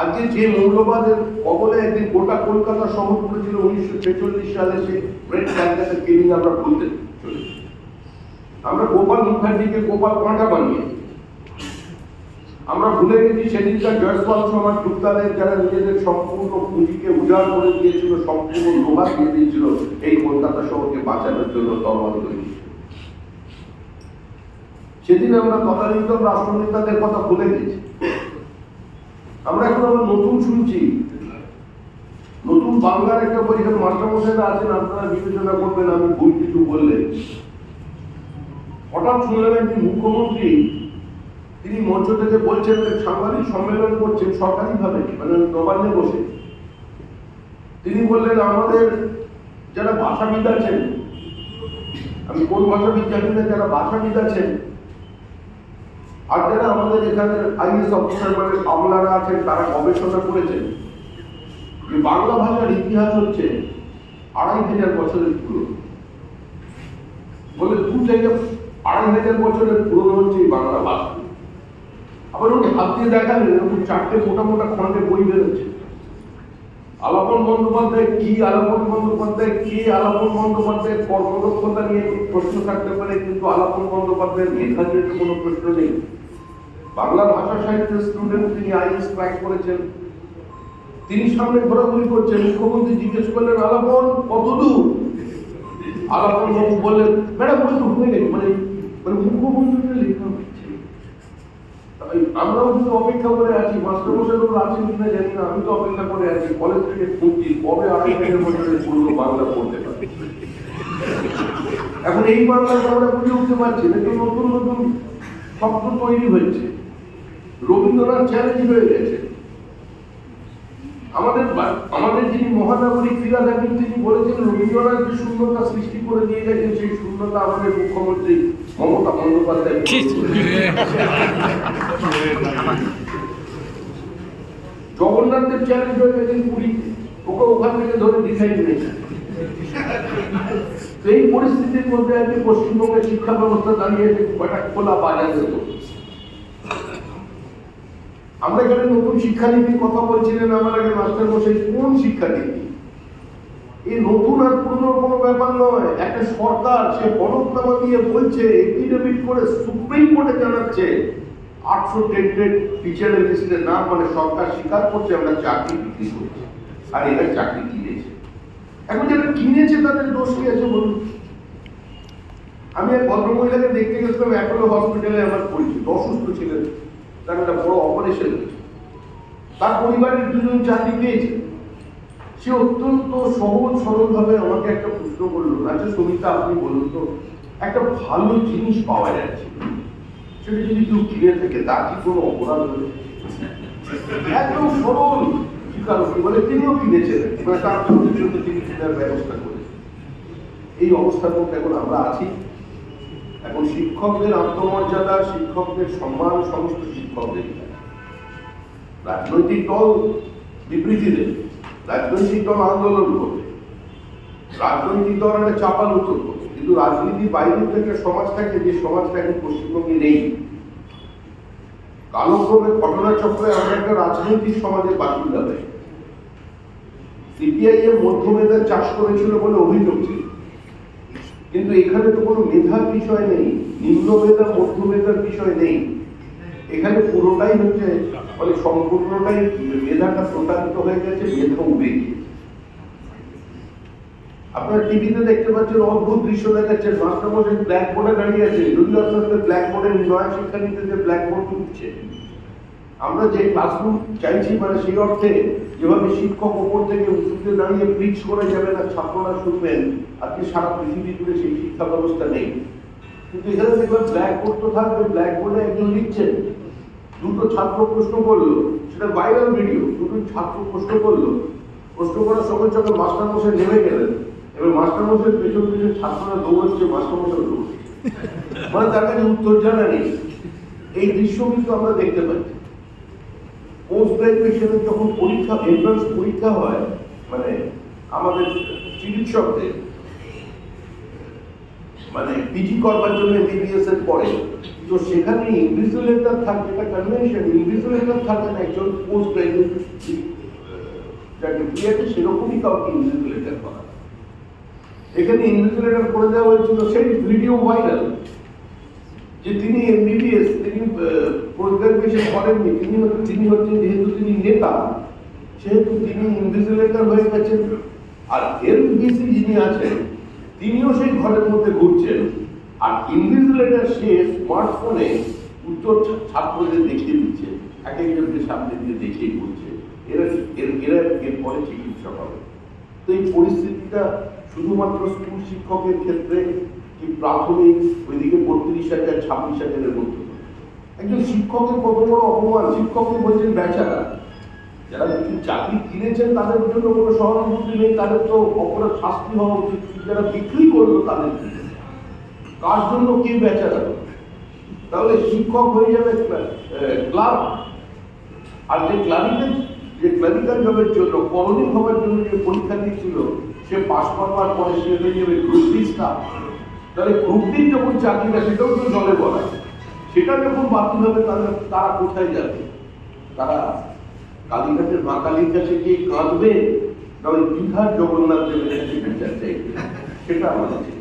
আজকে যে মৌলবাদের কবলে একদিন গোটা কলকাতা শহর পড়েছিল উনিশশো ছেচল্লিশ সালে, সে ব্রেড ক্যান্সারের কিলিং আমরা ভুলতে চলেছি। আমরা গোপাল মুখার্জিকে গোপাল পাঁঠা বানিয়ে, আমরা ভুলে গেছি সেদিনকার জয়সওয়াল সমাজ গুপ্তাদের যারা নিজেদের সম্পূর্ণ পুঁজিকে উজাড় করে দিয়েছিল, সম্পূর্ণ লোহা দিয়ে দিয়েছিল, এই কলকাতা শহরকে বাঁচানোর জন্য তরবারি তৈরি। সেদিন আমরা তদানীতন রাষ্ট্রনেতাদের কথা ভুলে গেছি। আমরা এখন আবার নতুন শুনছি। নতুন বাংলার একটা বই এখানে মাস্টারমশাইরা আছেন, আপনারা বিবেচনা করবেন, আমি ভুল কিছু বললে। হঠাৎ শুনলাম একদিন মুখ্যমন্ত্রী, তিনি মঞ্চ থেকে বলছেন, যে সাংবাদিক সম্মেলন করছেন সরকারিভাবে মানে নবান্নে বসে। তিনি বললেন, আমাদের যারা ভাষাবিদ আছেন, আমি কোন ভাষাবিদ জানি না, যারা ভাষাবিদ আছেন আর যারা আমাদের এখানে আইএস অফিসার মানে আমলারা আছেন, তারা গবেষণা করেছেন যে বাংলা ভাষার ইতিহাস হচ্ছে আড়াই হাজার বছরের পুরনো। বলে দু থেকে আড়াই হাজার বছরের পুরনো হচ্ছে এই বাংলা ভাষা। আবার উনি হাত দিয়ে দেখালেন, এরকম চারটে মোটা মোটা খন্ডে বই বেরোচ্ছে। আলাপন বন্দ্যোপাধ্যায় কি আলাপন বন্দ্যোপাধ্যায় কি আলাপন বন্দ্যোপাধ্যায়ের কর্মদক্ষতা নিয়ে প্রশ্ন থাকতে পারে, কিন্তু আলাপন বন্দ্যোপাধ্যায়ের মেধা নিয়ে তো কোনো প্রশ্ন নেই। বাংলা ভাষা সাহিত্যের স্টুডেন্ট তিনি আইএস ক্র্যাক করেছেন, তিনি সামনে ঘোরাঘুরি করছেন, মুখ্যমন্ত্রী জিজ্ঞেস করলেন, আলাপন কতদূর আলাপন বাবু বললেন, ম্যাডাম হয়ে মানে মানে তাই আমরাও কিন্তু অপেক্ষা করে আছি মাস্টার মশাইগুলো আছেন কিনা জানি না আমি তো অপেক্ষা করে আছি কলেজ থেকে খুঁজছি কবে আড়াই হাজার বছরের পুরনো বাংলা পড়তে পারি এখন এই বাংলাটা আমরা বুঝে উঠতে পারছি না তো নতুন নতুন শব্দ তৈরি হয়েছে। রবীন্দ্রনাথ চ্যালেঞ্জ হয়ে গেছে। আমাদের আমাদের যিনি মহানাগরিক ফিরাদ হাকিম তিনি বলেছেন রবীন্দ্রনাথ যে শূন্যতা সৃষ্টি করে দিয়ে গেছেন সেই শূন্যতা আমাদের মুখ্যমন্ত্রী মমতা বন্দ্যোপাধ্যায় জগন্নাথের চ্যালেঞ্জ হয়ে গেছেন পুরীতে ওকে ওখান থেকে ধরে দিশাই নিয়েছে তো এই পরিস্থিতির মধ্যে আজকে পশ্চিমবঙ্গের শিক্ষা ব্যবস্থা দাঁড়িয়েছে একটা খোলা বাজারের মধ্যে আমরা এখানে নতুন শিক্ষানীতির কথা বলছিলেন, আমার আগে মাস্টার মশাই কোন শিক্ষানীতি? এই নতুন আর পুরনো কোনো ব্যাপার নয়। একটা সরকার, সে হলফনামা দিয়ে বলছে এফিডেভিট করে সুপ্রিম কোর্টে জানাচ্ছে আটশো টেন্টেড টিচারের লিস্টের নাম মানে সরকার স্বীকার করছে, আমরা চাকরি বিক্রি করছি। আর এরা চাকরি কিনেছে। এখন যারা কিনেছে তাদের দোষ কি আছে বলুন? আমি এক ভদ্রমহিলাকে দেখতে গেছিলাম অ্যাপোলো হসপিটালে আমার পরিচিত, অসুস্থ ছিলেন। তার একটা বড় অপারেশন তার পরিবারের দুজন চাকরি পেয়েছে। সে অত্যন্ত সহজ সরল ভাবে আমাকে একটা প্রশ্ন করল আচ্ছা সমিতা, আপনি বলুন তো, একটা ভালো জিনিস পাওয়া যাচ্ছে। সেটা যদি কেউ কিনে থাকে তার কি কোনো অপরাধ হয়েছে একদম সরল। স্বীকারোক্তি বলে? তিনিও কিনেছেন। মানে তার জন্য তিনি কেনার ব্যবস্থা করেছেন। এই অবস্থার মধ্যে এখন আমরা আছি। এখন শিক্ষকদের আত্মমর্যাদা, শিক্ষকদের সম্মান, সমস্ত শিক্ষকদের রাজনৈতিক দল বিবৃতি দেবে। রাজনৈতিক দল আন্দোলন করবে। রাজনৈতিক দল একটা চাপাল উত্তর কিন্তু রাজনীতি বাইরে থেকে সমাজ থাকে, যে সমাজটা এখন পশ্চিমবঙ্গে নেই। কালক্রমে ঘটনাচক্রে আমরা একটা রাজনৈতিক সমাজের বাসিন্দা হয়ে সিপিআই এর মধ্যমেধার চাষ করেছিল বলে অভিযোগ ছিল। কিন্তু এখানে তো কোনো মেধার বিষয় নেই নিম্ন মেধা মধ্য মেধার বিষয় নেই। এখানে পুরোটাই হচ্ছে মানে সম্পূর্ণটাই মেধাটা প্রতারিত হয়ে গেছে, মেধা উবে গিয়েছে। আপনার টিভিতে দেখতে পাচ্ছেন অদ্ভুত দৃশ্য দেখাচ্ছেন মাস্টারমশাই ব্ল্যাক বোর্ডে দাঁড়িয়ে আছে। যদি আস্তে ব্ল্যাক বোর্ডের নয়া শিক্ষানীতিতে ব্ল্যাক বোর্ড উঠছে আমরা যে ক্লাসরুম চাইছি মানে সেই অর্থে যেভাবে শিক্ষক ওপর থেকে উঁচুতে দাঁড়িয়ে প্রিচ করে যাবেন আর ছাত্ররা শুনবেন। আজকে সারা পৃথিবী জুড়ে সেই শিক্ষা ব্যবস্থা নেই। কিন্তু এখানে দেখবেন ব্ল্যাক বোর্ড তো থাকবে ব্ল্যাক বোর্ডে একজন লিখছেন। দুটো ছাত্র প্রশ্ন করল। সেটা ভাইরাল ভিডিও দুটো ছাত্র প্রশ্ন করল। প্রশ্ন করার সঙ্গে সঙ্গে মাস্টার মশাই নেমে গেলেন এবার মাস্টার মশাই পেছন পেছন ছাত্ররা দৌড়চ্ছে, মাস্টার মশাই দৌড়ছে মানে তার কাছে উত্তর জানা নেই। এই দৃশ্য কিন্তু আমরা দেখতে পাচ্ছি পোস্ট গ্রাজুয়েশনের যখন পরীক্ষা এন্ট্রান্স পরীক্ষা হয় মানে আমাদের চিকিৎসকদের মানে পিজি করবার জন্য এমবিবিএস এর পরে, তো সেখানে ইনভিজিলেটর থাকে একটা কনভেনশন ইনভিজিলেটর থাকে না, একজন পোস্ট গ্রাজুয়েট যাকে বিয়েতে সেরকমই কাউকে ইনভিজিলেটর করা এখানে ইনভিজিলেটর করে দেওয়া হয়েছিল, সেই ভিডিও ভাইরাল যে তিনি এমবিবিএস তিনি পোস্ট গ্রাজুয়েশন করেননি, তিনি তিনি হচ্ছেন যেহেতু তিনি নেতা, সেহেতু তিনি ইনভিজিলেটর হয়ে গেছেন। আর এলবিসি যিনি আছেন, তিনিও সেই ঘরের মধ্যে ঘুরছেন। আর ইনভিজিলেটর সে স্মার্টফোনে উত্তর ছাত্রদের দেখিয়ে দিচ্ছে, এক একজনকে সামনে দিয়ে দেখিয়ে ঘুরছে এরা এর, এরা এরপরে চিকিৎসক হবে। তো এই পরিস্থিতিটা শুধুমাত্র স্কুল শিক্ষকের ক্ষেত্রে কি প্রাথমিক, ওইদিকে বত্রিশ হাজার, ছাব্বিশ হাজারের মধ্যে? একজন শিক্ষকের কত বড় অপমান? শিক্ষককে বলছেন, বেচারা, যারা চাকরি কিনেছেন, তাদের জন্য কোনো সহানুভূতি নেই, তাদের তো অপরাধ শাস্তি হওয়া উচিত। যারা বিক্রি করল, তাদের? কার জন্য কে বেচারা? তাহলে শিক্ষক হয়ে যাবে ক্লাব আর যে ক্লারিক্যাল যে ক্লারিক্যাল জবের জন্য করণিক হওয়ার জন্য যে পরীক্ষা দিচ্ছিল সে পাশ করবার পরে সে হয়ে যাবে গ্রুপ তাহলে গ্রুপ ডি যখন চাকরিটা সেটাও তো জলে বলা সেটা যখন বাতিল হবে, তাহলে তারা কোথায় যাবে তারা কালীঘাটের মা কালীর কাছে গিয়ে কাঁদবে ওই দীঘার জগন্নাথ দেবের কাছে সেটা আমাদের।